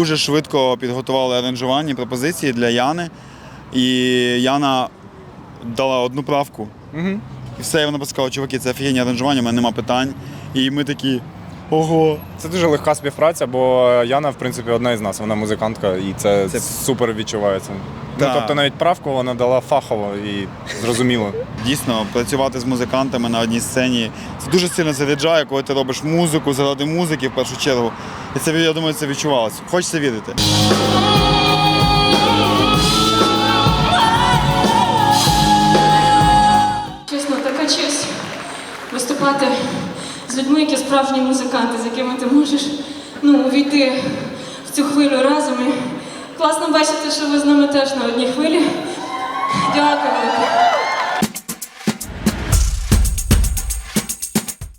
дуже швидко підготували аранжування, пропозиції для Яни. І Яна дала одну правку. Угу. І все, і вона сказала, чуваки, це офігенні аранжування, у мене нема питань. І ми такі. Ого. Це дуже легка співпраця, бо Яна, в принципі, одна із нас, вона музикантка, і це, Це- супер відчувається. Ну, тобто навіть правку вона дала фахово і зрозуміло. Дійсно, працювати з музикантами на одній сцені це дуже сильно заряджає, коли ти робиш музику заради музики в першу чергу. І це я думаю, це відчувалося. Хочеться вірити. Чесно, така честь виступати з людьми, які справжні музиканти, з якими ти можеш ну, увійти в цю хвилю разом. І класно бачити, що ви з нами теж на одній хвилі. Дякую.